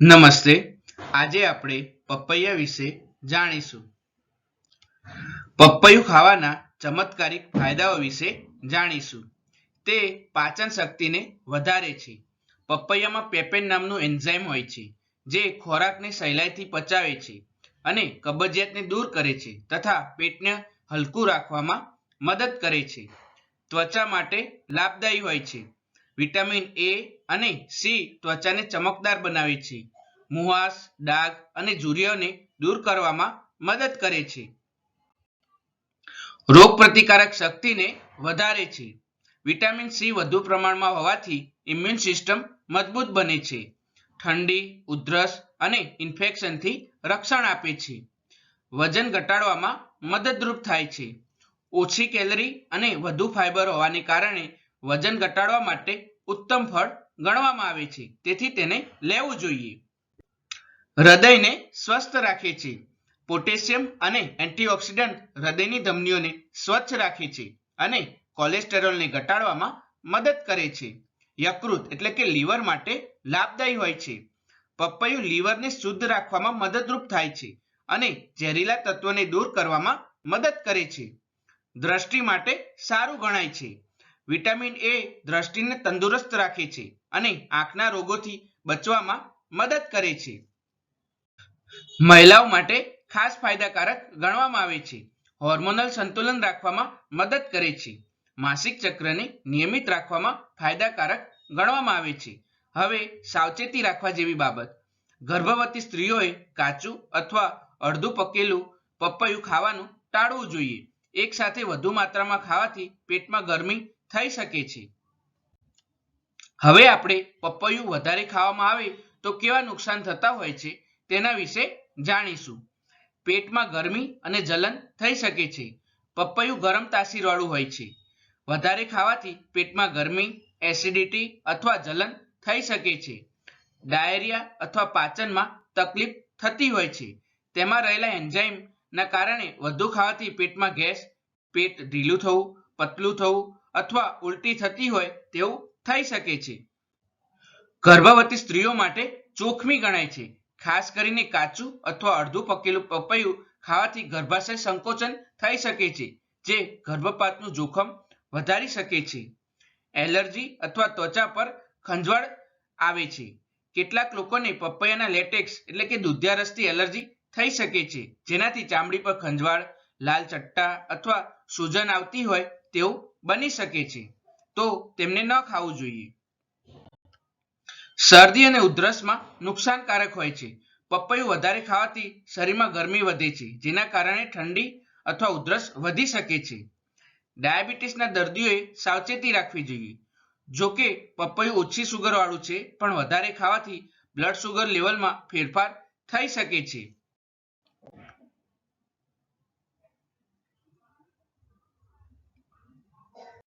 નમસ્તે. આજે આપણે પપૈયા વિશે જાણીશું. પપૈયું ખાવાના ચમત્કારિક ફાયદાઓ વિશે જાણીશું. તે પાચન શક્તિને વધારે છે. પપૈયામાં પેપેન નામનું એન્ઝાઇમ હોય છે, જે ખોરાકને સહેલાઈથી પચાવે છે અને કબજિયાતને દૂર કરે છે તથા પેટને હલકું રાખવામાં મદદ કરે છે. ત્વચા માટે લાભદાયી હોય છે. વિટામિન એ અને સી ત્વચાને ચમકદાર બનાવે છે. મુહાસ ડાઘ અને ઝુર્રીઓને દૂર કરવામાં મદદ કરે છે. રોગ પ્રતિકારક શક્તિને વધારે છે. વિટામિન સી વધુ પ્રમાણમાં હોવાથી ઇમ્યુન સિસ્ટમ મજબૂત બને છે. ઠંડી, ઉધરસ અને ઇન્ફેક્શનથી રક્ષણ આપે છે. વજન ઘટાડવામાં મદદરૂપ થાય છે. ઓછી કેલરી અને વધુ ફાઇબર હોવાને કારણે વજન ઘટાડવા માટે ઉત્તમ ફળ ગણવામાં આવે છે. તેથી તેને લેવું જોઈએ. હૃદયને સ્વસ્થ રાખે છે. પોટેશિયમ અને એન્ટીઓક્સિડન્ટ હૃદયની ધમનીઓને સ્વચ્છ રાખે છે અને કોલેસ્ટેરોલને ઘટાડવામાં મદદ કરે છે. યકૃત એટલે કે લીવર માટે લાભદાયી હોય છે. પપૈયું લીવરને શુદ્ધ રાખવામાં મદદરૂપ થાય છે અને ઝેરીલા તત્વોને દૂર કરવામાં મદદ કરે છે. દ્રષ્ટિ માટે સારું ગણાય છે. વિટામિન એ દ્રષ્ટિને તંદુરસ્ત રાખે છે અને આંખના રોગોથી બચવામાં મદદ કરે છે. મહિલાઓ માટે ખાસ ફાયદાકારક ગણવામાં આવે છે. હોર્મોનલ સંતુલન રાખવામાં મદદ કરે છે. માસિક ચક્રને નિયમિત રાખવામાં ફાયદાકારક ગણવામાં આવે છે. હવે સાવચેતી રાખવા જેવી બાબત. ગર્ભવતી સ્ત્રીઓએ કાચું અથવા અડધું પકેલું પપૈયું ખાવાનું ટાળવું જોઈએ. એક સાથે વધુ માત્રામાં ખાવાથી પેટમાં ગરમી થઈ શકે છે. હવે આપણે પપૈયું વધારે ખાવામાં આવે તો કેવા નુકસાન થતા હોય છે તેના વિશે જાણીશું. પેટમાં ગરમી અને જલન થઈ શકે છે. પપૈયું ગરમ તાસીરવાળું હોય છે. વધારે ખાવાથી પેટમાં ગરમી, એસિડિટી અથવા જલન થઈ શકે છે. ડાયરિયા અથવા પાચનમાં તકલીફ થતી હોય છે. તેમાં રહેલા એન્ઝાઇમના કારણે વધુ ખાવાથી પેટમાં ગેસ, પેટ ઢીલું થવું, પતલું થવું અથવા ઉલટી થતી હોય તેવું થઈ શકે છે. ગર્ભવતી સ્ત્રીઓ માટે જોખમી ગણાય છે. ખાસ કરીને કાચું અથવા અડધું પકેલું પપૈયું ખાવાથી ગર્ભાશય સંકોચન થઈ શકે છે, જે ગર્ભપાતનું જોખમ વધારી શકે છે. એલર્જી અથવા ત્વચા પર ખંજવાળ આવે છે. કેટલાક લોકોને પપૈયાના લેટેક્સ એટલે કે દૂધિયા રસથી એલર્જી થઈ શકે છે, જેનાથી ચામડી પર ખંજવાળ, લાલ ચટ્ટા અથવા સૂજન આવતી હોય તેવું બની શકે છે. તો તેમને ન ખાવું જોઈએ. શરદી અને ઉધરસમાં નુકસાનકારક હોય છે. પપૈયું વધારે ખાવાથી શરીરમાં ગરમી વધે છે, જેના કારણે ઠંડી અથવા ઉધરસ વધી શકે છે. ડાયાબિટીસના દર્દીઓએ સાવચેતી રાખવી જોઈએ. જો કે પપૈયું ઓછી સુગરવાળું છે, પણ વધારે ખાવાથી બ્લડ સુગર લેવલમાં ફેરફાર થઈ શકે છે.